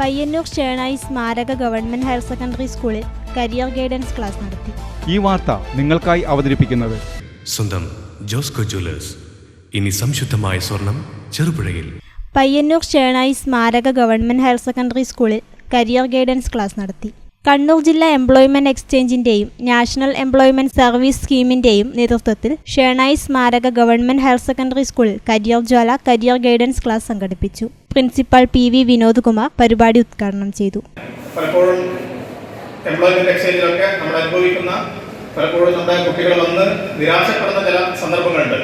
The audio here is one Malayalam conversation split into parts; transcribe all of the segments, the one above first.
പയ്യന്നൂർ ചേണായി സ്മാരക ഗവൺമെന്റ് ഹയർ സെക്കൻഡറി സ്കൂളിൽ കരിയർ ഗൈഡൻസ് ക്ലാസ് നടത്തി. ഈ വാർത്ത നിങ്ങൾക്കായി അവതരിപ്പിക്കുന്നത് സ്വന്തം ജോസ്കോ ജ്വല്ലേഴ്സ്. ഇനി സംശുദ്ധമായ സ്വർണം ചെറുപുഴയിൽ. പയ്യന്നൂർ ചേണായി സ്മാരക ഗവൺമെന്റ് ഹയർ സെക്കൻഡറി സ്കൂളിൽ കരിയർ ഗൈഡൻസ് ക്ലാസ് നടത്തി. കണ്ണൂർ ജില്ലാ എംപ്ലോയ്മെന്റ് എക്സ്ചേഞ്ചിന്റെയും നാഷണൽ എംപ്ലോയ്മെന്റ് സർവീസ് സ്കീമിന്റെയും നേതൃത്വത്തിൽ ഷേണായി സ്മാരക ഗവൺമെന്റ് ഹയർ സെക്കൻഡറി സ്കൂളിൽ career Jwala career guidance class സംഘടിപ്പിച്ചു. Principal P V Vinod Kumar പരിപാടി ഉദ്ഘാടനം ചെയ്തു. പലപ്പോഴും എംപ്ലോയ്മെന്റ് എക്സ്ചേഞ്ചിലൊക്കെ നമ്മൾ അനുഭവിക്കുന്ന പലപ്പോഴും നമ്മുടെ കുട്ടികൾ വന്ന് നിരാശപ്പെടുന്ന ചില സന്ദർഭങ്ങളുണ്ട്.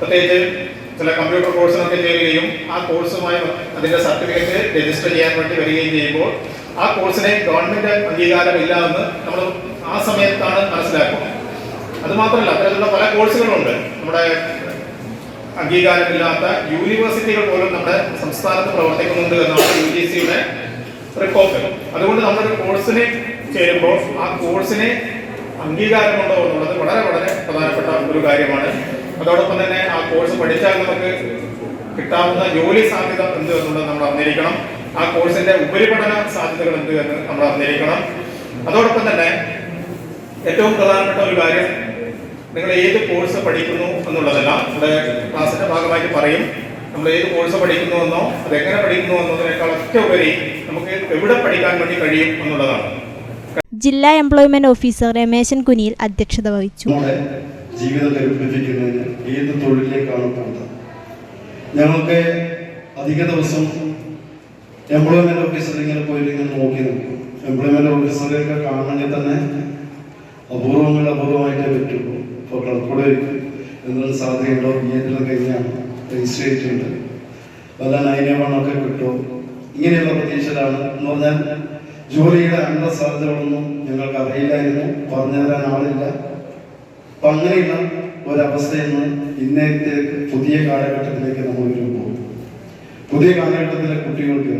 പ്രത്യേകിച്ച് ചില കമ്പ്യൂട്ടർ കോഴ്സിനൊക്കെ ചേരുകയും ആ കോഴ്സുമായി അതിന്റെ സർട്ടിഫിക്കറ്റ് രജിസ്റ്റർ ചെയ്യാൻ വേണ്ടി വരികയും ചെയ്യുമ്പോൾ ആ കോഴ്സിനെ ഗവൺമെന്റ് അംഗീകാരമില്ല എന്ന് നമ്മൾ ആ സമയത്താണ് മനസ്സിലാക്കുന്നത്. അതുമാത്രമല്ല അത്തരത്തിലുള്ള പല കോഴ്സുകളുണ്ട് നമ്മുടെ അംഗീകാരമില്ലാത്ത യൂണിവേഴ്സിറ്റികൾ പോലും നമ്മുടെ സംസ്ഥാനത്ത് പ്രവർത്തിക്കുന്നുണ്ട് എന്നാണ് യു ജി സിയുടെ റിപ്പോർട്ട് അതുകൊണ്ട് നമ്മളൊരു കോഴ്സിന് ചേരുമ്പോൾ ആ കോഴ്സിനെ അംഗീകാരമുണ്ടോ എന്നുള്ളത് വളരെ വളരെ പ്രധാനപ്പെട്ട ഒരു കാര്യമാണ്. അതോടൊപ്പം തന്നെ ആ കോഴ്സ് പഠിച്ചാൽ നമുക്ക് കിട്ടാവുന്ന ജോലി സാധ്യത എന്ത് എന്നുള്ളത് നമ്മൾ അറിഞ്ഞിരിക്കണം. ആ കോഴ്സിന്റെ ഉപരിപഠന സാധ്യതകൾ എന്ത് എന്ന് നമ്മൾ അറിഞ്ഞിരിക്കണം. അതോടൊപ്പം തന്നെ ഏറ്റവും പ്രധാനപ്പെട്ട ഒരു കാര്യം നിങ്ങൾ ഏത് കോഴ്സ് പഠിക്കുന്നു എന്നുള്ളതല്ല നമ്മുടെ ക്ലാസിന്റെ ഭാഗമായിട്ട് പറയും. നമ്മൾ ഏത് കോഴ്സ് പഠിക്കുന്നു എന്നോ അത് എങ്ങനെ പഠിക്കുന്നു എന്നതിനേക്കാൾ ഒക്കെ ഉപരി നമുക്ക് എവിടെ പഠിക്കാൻ വേണ്ടി കഴിയും എന്നുള്ളതാണ്. ജില്ലാ എംപ്ലോയ്മെന്റ് ഓഫീസർ രമേശൻ കുനിയിൽ അധ്യക്ഷത വഹിച്ചു. നമ്മുടെ ജീവിതം ഏത് തൊഴിലിലേക്കാണ് പോകുന്നത് ഞങ്ങൾക്ക് അധിക ദിവസം എംപ്ലോയ്മെന്റ് ഓഫീസർ ഇങ്ങനെ പോയിട്ട് ഇങ്ങനെ നോക്കി നിൽക്കും. എംപ്ലോയ്മെന്റ് ഓഫീസറെയൊക്കെ കാണണമെങ്കിൽ തന്നെ അപൂർവങ്ങൾ അപൂർവമായിട്ടേ പറ്റുള്ളൂ. ഇപ്പോൾ കളക്കൂടെ എന്തെങ്കിലും സാധ്യതയുണ്ടോ? ബി എല്ലാം കഴിഞ്ഞാണ് രജിസ്റ്റർ ചെയ്തിട്ടുണ്ട് വല്ല നൈനവണ്ണൊക്കെ കിട്ടുമോ ഇങ്ങനെയുള്ള പ്രതീക്ഷയിലാണ്. എന്ന് പറഞ്ഞാൽ ജോലിയുടെ അന്ത സാധ്യതകളൊന്നും ഞങ്ങൾക്ക് അറിയില്ലായിരുന്നു. പറഞ്ഞു തരാൻ ആളില്ല. അപ്പൊ അങ്ങനെയുള്ള ഒരവസ്ഥയിൽ നിന്ന് ഇന്നത്തെ പുതിയ കാലഘട്ടത്തിലേക്ക് നമ്മൾ വരുമ്പോൾ പുതിയ കാലഘട്ടത്തിലെ കുട്ടികൾക്ക്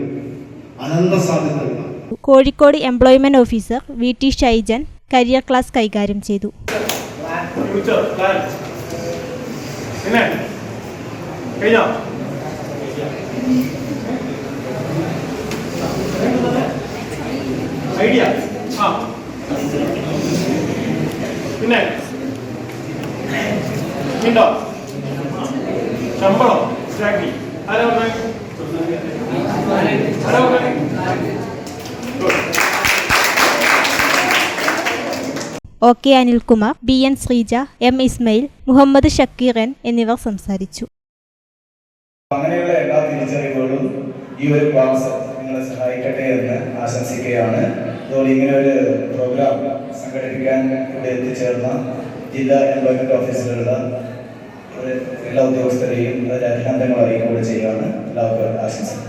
അനന്ത സാധ്യതകളാണ്. Kozhikode employment officer V T Shaijan career class കൈകാര്യം ചെയ്തു. ഐഡിയ ആ. പിന്നെ? ഉണ്ടോ ശമ്പളം. സ്റ്റാക്കി ആരാ പറഞ്ഞേ? O K Anilkumar B N Sreeja M Ismail Muhammad Shakeeran എന്നിവർ സംസാരിച്ചു. അങ്ങനെയുള്ള എല്ലാ തിരിച്ചറിവുകളും ഈ ഒരു ക്ലാസ് നിങ്ങളെ സഹായിക്കട്ടെ എന്ന് ആശംസിക്കുകയാണ്. അതുപോലെ ഇങ്ങനെ ഒരു പ്രോഗ്രാം സംഘടിപ്പിക്കാൻ ഇവിടെ എത്തിച്ചേർന്ന ജില്ലാ എംപ്ലോയ്മെന്റ് ഓഫീസിലുള്ള എല്ലാ ഉദ്യോഗസ്ഥരെയും അതിന്റെ അഭിനന്ദനങ്ങൾ അറിയിക്കുകയും ചെയ്യുകയാണ്. എല്ലാവർക്കും ആശംസിക്കുന്നത്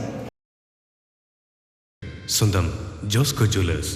സ്വന്തം ജോസ്കോ ജ്വല്ലേഴ്സ്